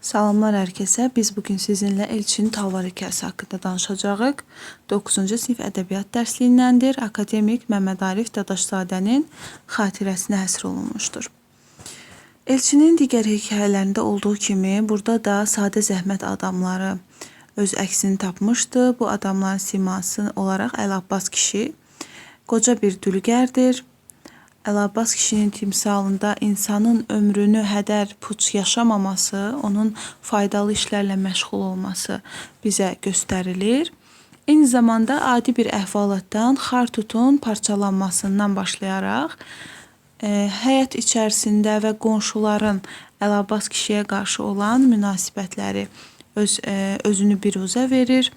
Salamlar hər kəsə. Biz bugün sizinlə Elçin Talvar hekayəsi haqqında danışacağıq. 9-cu sinif ədəbiyyat dərsliyindəndir. Akademik Məmməd Arif Dadaşzadənin xatirəsinə həsr olunmuşdur. Elçinin digər hekayələrində olduğu kimi burada da sadə zəhmət adamları öz əksini tapmışdı. Bu adamların siması olaraq Əli Abbas kişi qoca bir dülgərdir. Əli Abbas kişinin timsalında insanın ömrünü hədər puç yaşamaması, onun faydalı işlərlə məşğul olması bizə göstərilir. Eyni zamanda adi bir əhvalatdan xartutun parçalanmasından başlayaraq e, həyat içərisində və qonşuların Əli Abbas kişiyə qarşı olan münasibətləri öz e, özünü biruzə verir.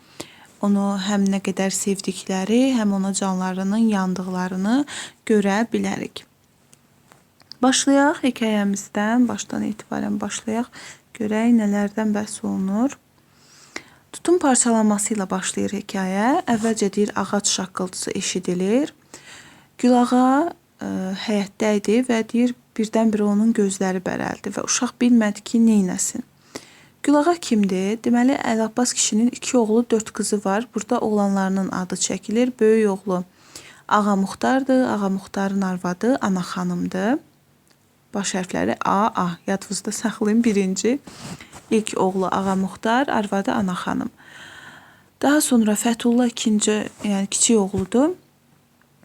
Onu həm nə qədər sevdikləri, həm ona canlarının yandıqlarını görə bilərik. Başlayaq hekayəmizdən, başdan etibarən başlayaq. Görək nələrdən bəhs olunur. Tutun parçalanması ilə başlayır hekayə. Əvvəlcə deyir ağac şaqqıltısı eşidilir. Gülağa ə, həyətdə idi və deyir birdən-birə onun gözləri bərəldi və uşaq bilmədi ki, neynəsin. Gülağa kimdir? Deməli Əli Abbas kişinin iki oğlu, dörd qızı var. Burada oğlanlarının adı çəkilir. Böyük oğlu Ağa Muxtardır. Ağa Muxtarın arvadı Ana xanımdır. Baş hərfləri A, A. Yadınızda saxlayın birinci. İlk oğlu Ağa Muxtar, arvadı Ana xanım. Daha sonra Fəthullah ikinci, yəni kiçik oğludur.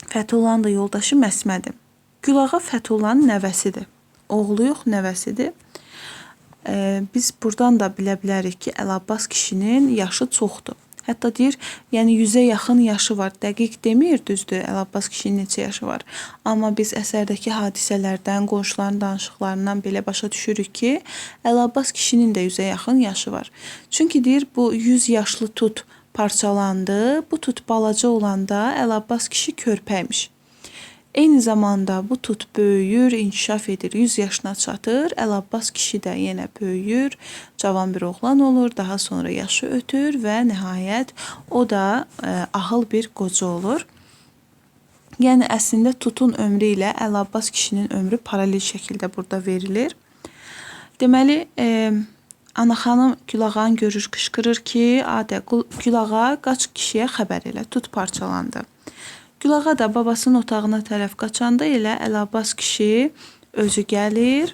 Fəthullahın da yoldaşı Məsmədir. Gülağa Fəthullahın nəvəsidir. Oğlu yox, nəvəsidir. Ee, biz buradan da bilə bilərik ki, Əli Abbas kişinin yaşı çoxdur. Hətta deyir, yəni 100-ə yaxın yaşı var. Dəqiq demir, düzdür, Əli Abbas kişinin neçə yaşı var. Amma biz əsərdəki hadisələrdən, qonşuların danışıqlarından belə başa düşürük ki, Əli Abbas kişinin də 100-ə yaxın yaşı var. Çünki deyir, bu 100 yaşlı tut parçalandı. Bu tut balaca olanda Əli Abbas kişi körpəymiş. Eyni zamanda bu tut böyüyür, inkişaf edir, 100 yaşına çatır. Əl Abbas kişi də yenə böyüyür, cavan bir oğlan olur, daha sonra yaşı ötür və nəhayət o da ə, ahıl bir qoca olur. Yəni əslində tutun ömrü ilə Əl Abbas kişinin ömrü paralel şəkildə burada verilir. Deməli, e, Ana xanım Gülağanı görür, qışqırır ki, "Adə, Gülağa qaç kişiyə xəbər elə, tut parçalandı." Gülağa da babasının otağına tərəf qaçanda elə Əli Abbas kişi özü gəlir.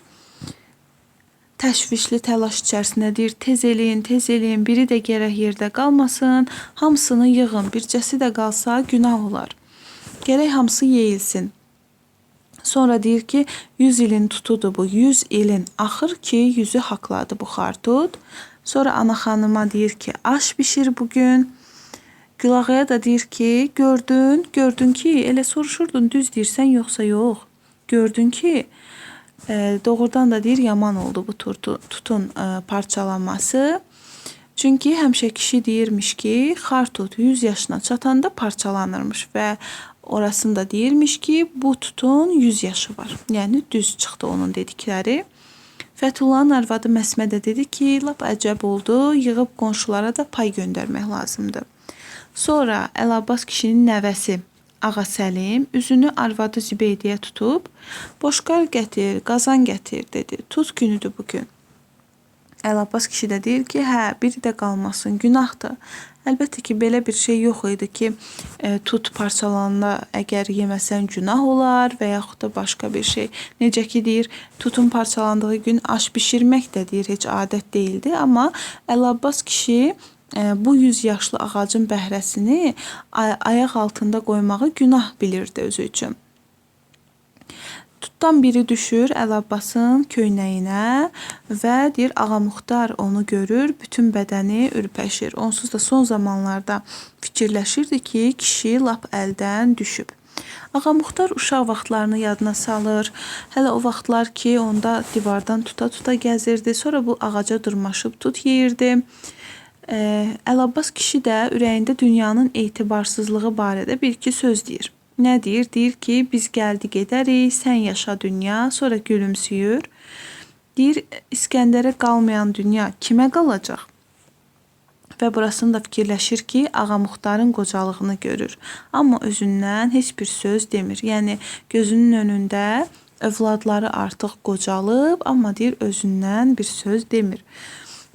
Təşvişli təlaş içərisində deyir, tez eləyin, tez eləyin, biri də gərək yerdə qalmasın, hamısını yığın, bircəsi də qalsa günah olar. Gərək hamısı yeyilsin. Sonra deyir ki, 100 ilin tutudur bu, 100 ilin. Axır ki, yüzü haqladı bu xartut. Sonra ana xanıma deyir ki, aş bişir bugün. Gülağaya da deyir ki, gördün, gördün ki, elə soruşurdun, düz deyirsən yoxsa yox. Gördün ki, e, doğrudan da deyir yaman oldu bu turtu, tutun e, parçalanması. Çünki həmişə kişi deyirmiş ki, xartut 100 yaşına çatanda parçalanırmış və orasında deyirmiş ki, bu tutun 100 yaşı var. Yəni düz çıxdı onun dedikləri. Fəthullahın arvadı Məsmə də dedi ki, lap əcəb oldu, yığıb qonşulara da pay göndərmək lazımdır. Sonra Əli Abbas kişinin nəvəsi Ağa Səlim üzünü arvadı Zübeydiyə tutub, boşqar gətir, qazan gətir dedi. Tut günüdür bu gün. Əli Abbas kişi də deyir ki, hə, biri də qalmasın, günahdır. Əlbəttə ki, belə bir şey yox idi ki, e, tut parçalananda əgər yeməsən günah olar və yaxud da başqa bir şey. Necə ki deyir, tutun parçalandığı gün aş bişirmək də deyir heç adət değildi, amma Əli Abbas kişi bu 100 yaşlı ağacın bəhrəsini ay ayaq altında qoymağı günah bilirdi özü üçün. Tutdan biri düşür Əli Abbasın köynəyinə və deyir Ağa Muxtar onu görür, bütün bədəni ürpəşir. Onsuz da son zamanlarda fikirləşirdi ki, kişi lap əldən düşüb. Ağa Muxtar uşaq vaxtlarını yadına salır. Hələ o vaxtlar ki, onda divardan tuta-tuta gəzirdi. Sonra bu ağaca dırmaşıb tut yeyirdi. Ee, Əl Abbas kişi də ürəyində dünyanın etibarsızlığı barədə bir iki söz deyir. Nə deyir? Deyir ki, biz gəldi gedərik, sən yaşa dünya, sonra gülümsüyür. Deyir, İskəndərə qalmayan dünya kimə qalacaq? Və burasını da fikirləşir ki, Ağa Muxtarın qocalığını görür. Amma özündən heç bir söz demir. Yəni gözünün önündə övladları artıq qocalıb, amma deyir özündən bir söz demir.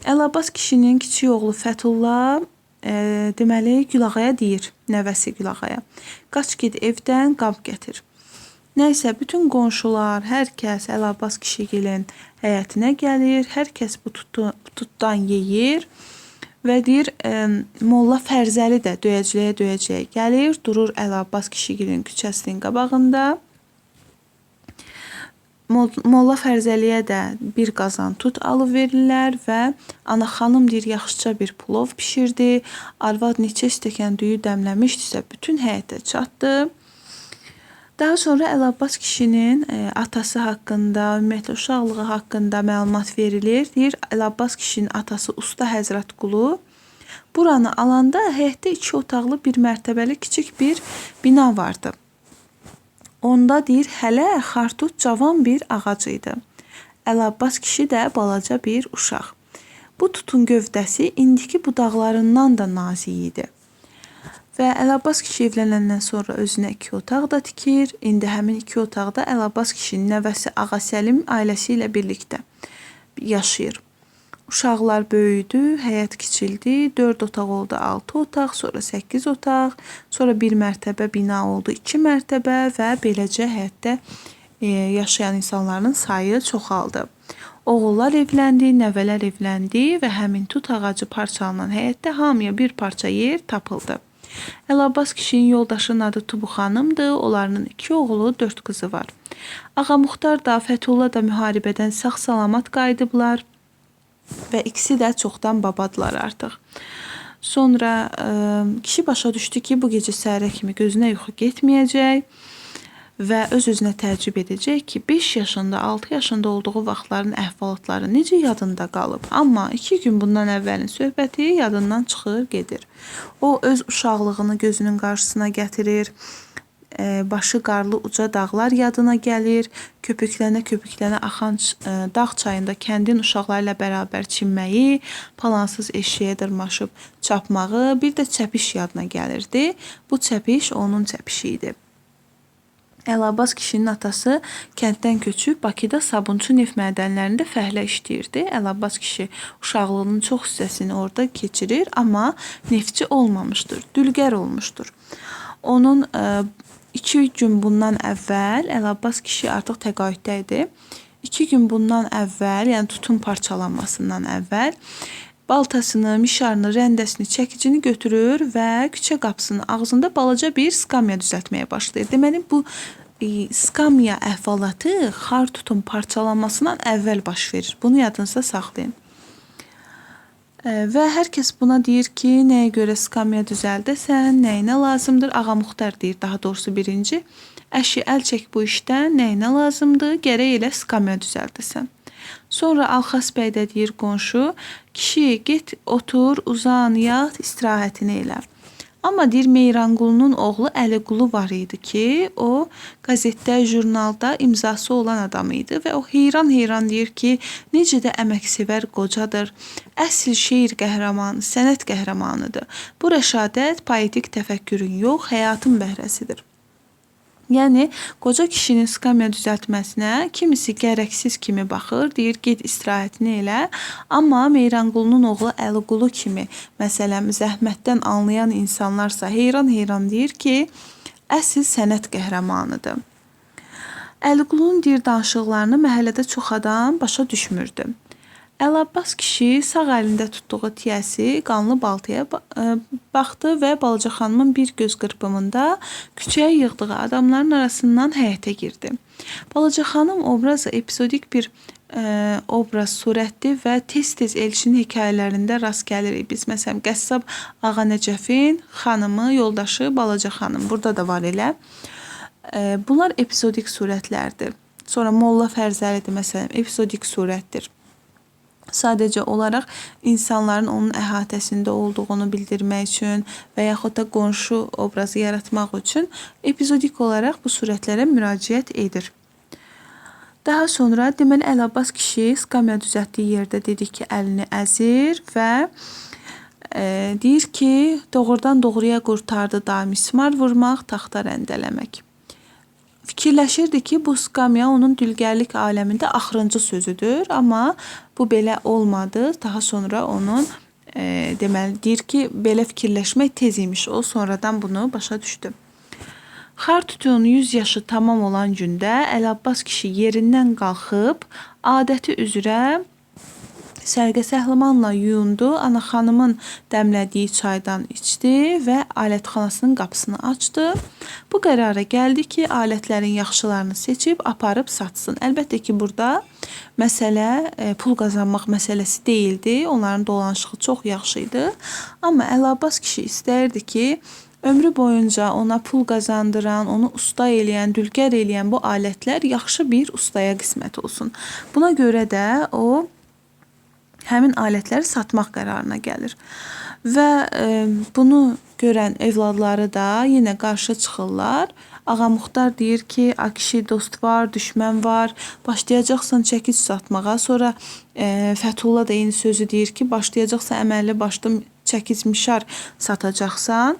Əlabbas kişinin kiçik oğlu Fətulla e, deməli Gülağaya deyir, nəvəsi Gülağaya. Qaç get evdən qab gətir. Nəysə bütün qonşular, hər kəs Əlabbas kişigilin həyətinə gəlir. Hər kəs bu tutu, tutdan yeyir və deyir e, Molla Fərzəli də döyəcləyə döyəcləyə gəlir, durur Əlabbas kişigilin küçəsinin qabağında. Mol- Molla Fərzəliyə də bir qazan tut alıb verirlər və ana xanım deyir yaxşıca bir plov bişirdi. Arvad neçə stəkan düyü dəmləmişdisə bütün həyətə çatdı. Daha sonra Əlabbas kişinin e, atası haqqında, ümumiyyətlə uşaqlığı haqqında məlumat verilir. Deyir Əlabbas kişinin atası Usta Həzrət Qulu buranı alanda həyətdə iki otaqlı bir mərtəbəli kiçik bir bina vardı. Onda deyir hələ xartut cavan bir ağac idi. Əlabbas kişi də balaca bir uşaq. Bu tutun gövdəsi indiki budaqlarından da nazik idi. Və Əlabbas kişi evlənəndən sonra özünə iki otaq da tikir. İndi həmin iki otaqda Əlabbas kişinin nəvəsi Ağa Səlim ailəsi ilə birlikdə yaşayır. Uşaqlar böyüdü, həyət kiçildi. 4 otaq oldu, 6 otaq, sonra 8 otaq, sonra bir mərtəbə bina oldu, 2 mərtəbə və beləcə həyətdə e, yaşayan insanların sayı çoxaldı. Oğullar evləndi, nəvələr evləndi və həmin tut ağacı parçalanan həyətdə hamıya bir parça yer tapıldı. Əlabbas kişinin yoldaşının adı Tubu xanımdır. Onların iki oğlu, dörd qızı var. Ağa Muxtar da, Fətulla da müharibədən sağ-salamat qayıdıblar və ikisi də çoxdan babadılar artıq. Sonra ə, kişi başa düşdü ki, bu gecə səhərə kimi gözünə yuxu getməyəcək və öz-özünə təəccüb edəcək ki, 5 yaşında, 6 yaşında olduğu vaxtların əhvalatları necə yadında qalıb. Amma 2 gün bundan əvvəlin söhbəti yadından çıxır, gedir. O öz uşaqlığını gözünün qarşısına gətirir. E, başı qarlı uca dağlar yadına gəlir. Köpüklənə-köpüklənə axan e, dağ çayında kəndin uşaqları ilə bərabər çimməyi, palansız eşiyə dırmaşıb çapmağı, bir də çəpiş yadına gəlirdi. Bu çəpiş onun çəpişi idi. Əlabbas kişinin atası kənddən köçüb Bakıda sabunçu neft mədənlərində fəhlə işləyirdi. Əlabbas kişi uşaqlığının çox hissəsini orada keçirir, amma neftçi olmamışdır, dülgər olmuşdur. Onun 2 gün bundan əvvəl Əlabbas kişi artıq təqaüddə idi. 2 gün bundan əvvəl, yəni tutun parçalanmasından əvvəl baltasını, mişarını, rəndəsini, çəkicini götürür və küçə qapısının ağzında balaca bir skamya düzəltməyə başlayır. Deməli bu e, skamya əhvalatı xar tutun parçalanmasından əvvəl baş verir. Bunu yadınızda saxlayın. E, Və hər kəs buna deyir ki, nəyə görə skamya düzəldəsən, nəyinə lazımdır? Ağa Muxtar deyir, daha doğrusu birinci. Əşi əl çək bu işdən, nəyinə lazımdır? Gərək elə skamya düzəldəsən. Sonra Alxas bəy də deyir qonşu, kişi get otur, uzan, yat, istirahətini elə. Amma deyir Meyranqulunun oğlu Əliqulu var idi ki, o qəzetdə, jurnalda imzası olan adam idi və o heyran-heyran deyir ki, necə də əməksevər qocadır. Əsl şeir qəhrəmanı, sənət qəhrəmanıdır. Bu rəşadət poetik təfəkkürün yox, həyatın bəhrəsidir. Yəni qoca kişinin skamya düzəltməsinə kimisi gərəksiz kimi baxır, deyir get istirahətini elə. Amma Meyranqulunun oğlu Əliqulu kimi məsələn zəhmətdən anlayan insanlarsa heyran-heyran deyir ki, əsl sənət qəhrəmanıdır. Əliqulunun deyir danışıqlarını məhəllədə çox adam başa düşmürdü. Əlabbas kişi sağ əlində tutduğu tiyəsi qanlı baltaya ba- ə, baxdı və balaca xanımın bir göz qırpımında küçəyə yığdığı adamların arasından həyətə girdi. Balaca xanım obrazı epizodik bir ə, obraz, surətdir və tez-tez Elçinin hekayələrində rast gəlirik. Biz məsələn Qəssab Ağa Nəcəfin xanımı, yoldaşı Balaca xanım. Burada da var elə. Ə, Bunlar epizodik surətlərdir. Sonra Molla Fərzəlidir məsələn, epizodik surətdir. Sadəcə olaraq insanların onun əhatəsində olduğunu bildirmək üçün və yaxud da qonşu obrazı yaratmaq üçün epizodik olaraq bu surətlərə müraciət edir. Daha sonra deməli Əlabbas kişi skamya düzəltdiyi yerdə dedik ki, əlini əzir və e, deyir ki, doğrudan doğruya qurtardı da mismar vurmaq, taxta rəndələmək. Fikirləşirdi ki, bu skamya onun dülgərlik aləmində axırıncı sözüdür, amma bu belə olmadı. Daha sonra onun e, deməli deyir ki, belə fikirləşmək tez imiş. O sonradan bunu başa düşdü. Xar tutun 100 yaşı tamam olan gündə Əlabbas kişi yerindən qalxıb adəti üzrə sərgə səhlimanla yuyundu. Ana xanımın dəmlədiyi çaydan içdi və alətxanasının qapısını açdı. Bu qərara gəldi ki, alətlərin yaxşılarını seçib aparıb satsın. Əlbəttə ki, burada məsələ e, pul qazanmaq məsələsi deyildi. Onların dolanışığı çox yaxşı idi. Amma Əlabbas kişi istərdi ki, ömrü boyunca ona pul qazandıran, onu usta eləyən, dülgər eləyən bu alətlər yaxşı bir ustaya qismət olsun. Buna görə də o həmin alətləri satmaq qərarına gəlir. Və e, bunu görən evladları da yenə qarşı çıxırlar. Ağa Muxtar deyir ki, a kişi dost var, düşmən var. Başlayacaqsan çəkic satmağa. Sonra e, Fətulla da eyni sözü deyir ki, başlayacaqsan əməlli başlı çəkic mişar satacaqsan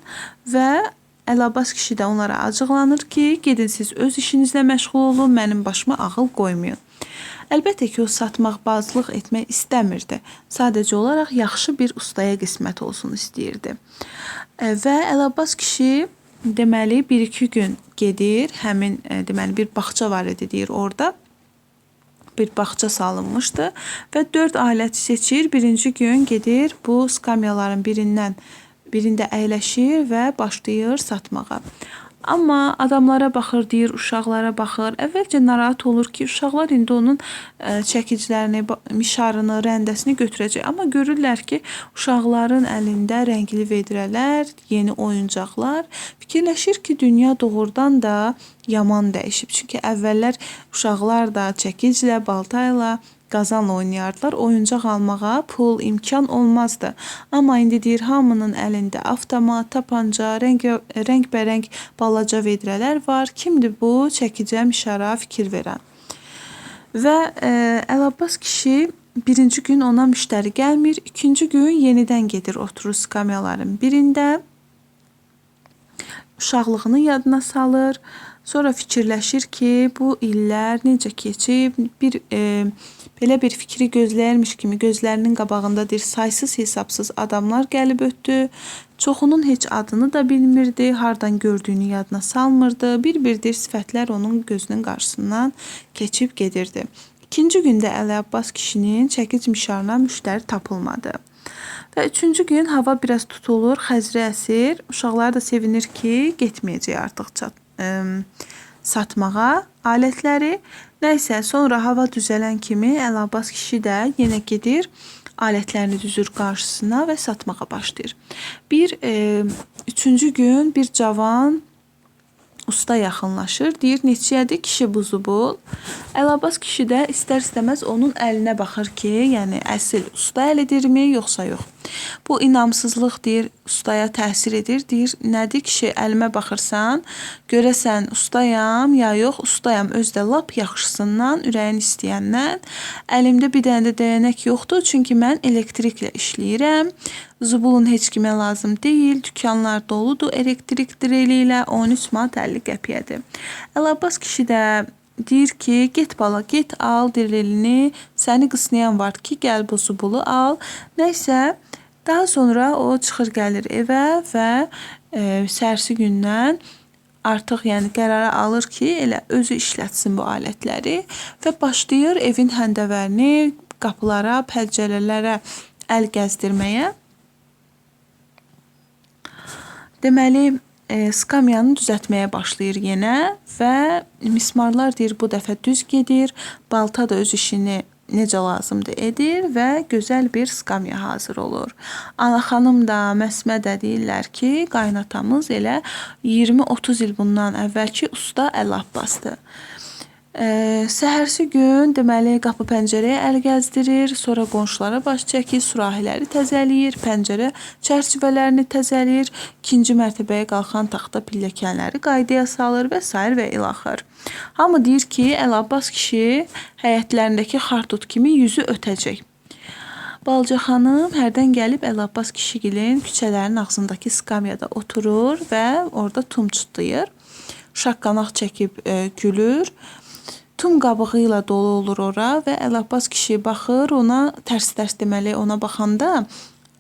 və Əlabbas kişi də onlara acıqlanır ki, gedin siz öz işinizlə məşğul olun, mənim başıma ağıl qoymayın. Əlbəttə ki, o satmaqbazlıq etmək istəmirdi. Sadəcə olaraq yaxşı bir ustaya qismət olsun istəyirdi. E, Və Əlabbas kişi deməli 1-2 gün gedir. Həmin e, deməli bir bağça var idi deyir orada. Bir bağça salınmışdı və 4 alət seçir. Birinci gün gedir bu skamyaların birindən birində əyləşir və başlayır satmağa. Amma adamlara baxır, deyir, uşaqlara baxır. Əvvəlcə narahat olur ki, uşaqlar indi onun ə, çəkicilərini, mişarını, rəndəsini götürəcək. Amma görürlər ki, uşaqların əlində rəngli vedrələr, yeni oyuncaqlar. Fikirləşir ki, dünya doğrudan da yaman dəyişib. Çünki əvvəllər uşaqlar da çəkiclə, baltayla qazanla oynayardılar. Oyuncaq almağa pul, imkan olmazdı. Amma indi deyir hamının əlində avtomat, tapanca, rəng rəngbərəng balaca vedrələr var. Kimdir bu? Çəkicə, mişara fikir verən. Və e, Əlabbas kişi birinci gün ona müştəri gəlmir. ikinci gün yenidən gedir oturur skamyaların birində. Uşaqlığını yadına salır. Sonra fikirləşir ki, bu illər necə keçib, bir e, belə bir fikri gözləyirmiş kimi gözlərinin qabağında deyir, saysız hesabsız adamlar gəlib ötdü. Çoxunun heç adını da bilmirdi, hardan gördüyünü yadına salmırdı. Bir-birdir sifətlər onun gözünün qarşısından keçib gedirdi. İkinci gündə Əli Abbas kişinin çəkic mişarına müştəri tapılmadı. Və üçüncü gün hava biraz tutulur, xəzri əsir. Uşaqlar da sevinir ki, getməyəcək artıq çat, ə, satmağa alətləri. Nəysə, sonra hava düzələn kimi Əli Abbas kişi də yenə gedir, alətlərini düzür qarşısına və satmağa başlayır. Bir e, üçüncü gün bir cavan usta yaxınlaşır. Deyir, neçəyədir kişi buzubul? Əlabbas kişi də istər-istəməz onun əlinə baxır ki, yəni əsl usta əlidirmi, yoxsa yox. Bu inamsızlıq deyir, ustaya təsir edir. Deyir, nədir kişi, əlimə baxırsan, görəsən ustayam ya yox, ustayam özdə lap yaxşısından, ürəyin istəyəndən. Əlimdə bir dənə də dəyənək yoxdur, çünki mən elektriklə işləyirəm. Zubulun heç kimə lazım deyil. Dükanlar doludur elektrik direli ilə 13 manat 50 qəpiyyədir. Əlabbas kişi də deyir ki, get bala, get al direlini. Səni qısnayan var ki, gəl bu zubulu al. Nəysə, daha sonra o çıxır gəlir evə və e, sərsi gündən artıq yəni qərara alır ki, elə özü işlətsin bu alətləri və başlayır evin həndəvərini qapılara, pəncərələrə əl gəzdirməyə. Deməli, e, skamyanı düzəltməyə başlayır yenə və mismarlar deyir bu dəfə düz gedir. Balta da öz işini necə lazımdır edir və gözəl bir skamya hazır olur. Ana xanım da, Məsmə də deyirlər ki, qaynatamız elə 20-30 il bundan əvvəlki usta Əli Ee, səhərsi gün deməli qapı pəncərəyə əl gəzdirir, sonra qonşulara baş çəkir, sürahiləri təzələyir, pəncərə çərçivələrini təzələyir, ikinci mərtəbəyə qalxan taxta pilləkənləri qaydaya salır və sair və ilaxır. Hamı deyir ki, Əli Abbas kişi həyətlərindəki xartut kimi yüzü ötəcək. Balca xanım hərdən gəlib Əli Abbas kişigilin küçələrin ağzındakı skamyada oturur və orada tum çutlayır. şaqqanaq çəkib e, gülür. Tum qabığı ilə dolu olur ora və Əlabbas kişi baxır, ona tərs-tərs deməli ona baxanda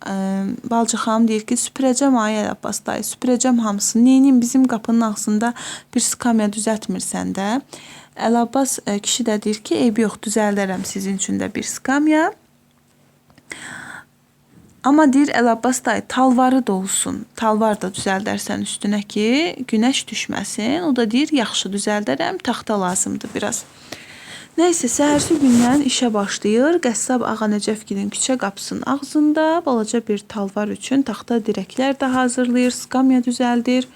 ə, Balcı xanım deyir ki, süpürəcəm ay Əlabbas dayı, süpürəcəm hamısını. Neyinim bizim qapının ağzında bir skamya düzəltmirsən də. Əlabbas ə, kişi də deyir ki, eybi yox, düzəldərəm sizin üçün də bir skamya. Amma deyir Əlabbas dayı talvarı da olsun. Talvar da düzəldərsən üstünə ki, günəş düşməsin. O da deyir yaxşı düzəldərəm, taxta lazımdır biraz. Nəysə, səhərsi gündən işə başlayır. Qəssab Ağa Nəcəfgilin küçə qapısının ağzında balaca bir talvar üçün taxta dirəklər də hazırlayır, skamya düzəldir.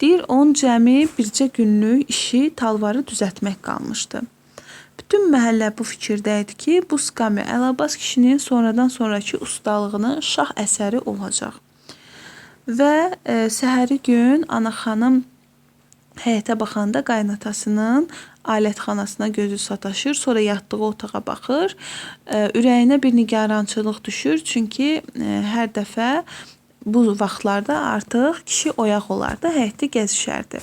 Deyir, onun cəmi bircə günlük işi talvarı düzəltmək qalmışdı. Bütün məhəllə bu fikirdə idi ki, bu skamya Əlabbas kişinin sonradan sonraki ustalığının şah əsəri olacaq. Və e, səhəri gün ana xanım həyətə baxanda qaynatasının alətxanasına gözü sataşır, sonra yatdığı otağa baxır. E, ürəyinə bir nigarançılıq düşür, çünki e, hər dəfə bu vaxtlarda artıq kişi oyaq olardı, həyətdə gəzişərdi.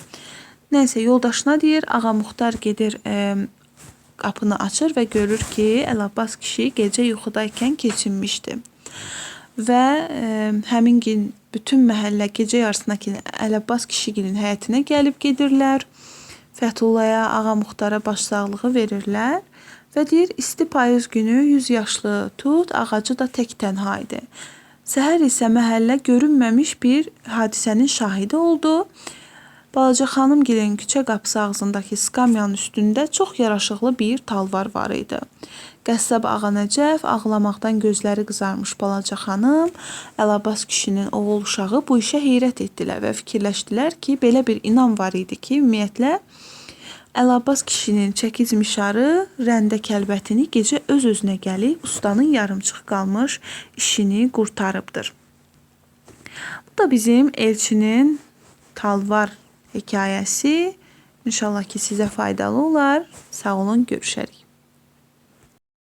Nəysə yoldaşına deyir, ağa Muxtar gedir e, qapını açır və görür ki, Əlabbas kişi gecə yuxudaykən keçinmişdi. Və e, həmin gün bütün məhəllə gecə yarısına kimi Əlabbas kişigilin həyətinə gəlib gedirlər. Fəthullaya, Ağa Muxtara başsağlığı verirlər və deyir, isti payız günü 100 yaşlı tut ağacı da tək tənha idi. Səhər isə məhəllə görünməmiş bir hadisənin şahidi oldu. Balaca xanım gilin küçə qapısı ağzındakı skamyanın üstündə çox yaraşıqlı bir talvar var idi. Qəssab Ağa Nəcəf ağlamaqdan gözləri qızarmış balaca xanım, Əlabbas kişinin oğul uşağı bu işə heyrət etdilər və fikirləşdilər ki, belə bir inam var idi ki, ümumiyyətlə Əlabbas kişinin çəkic mişarı rəndə kəlbətini gecə öz-özünə gəlib ustanın yarımçıq qalmış işini qurtarıbdır. Bu da bizim Elçinin Talvar hekayəsi. İnşallah ki sizə faydalı olar. Sağ olun, görüşərik.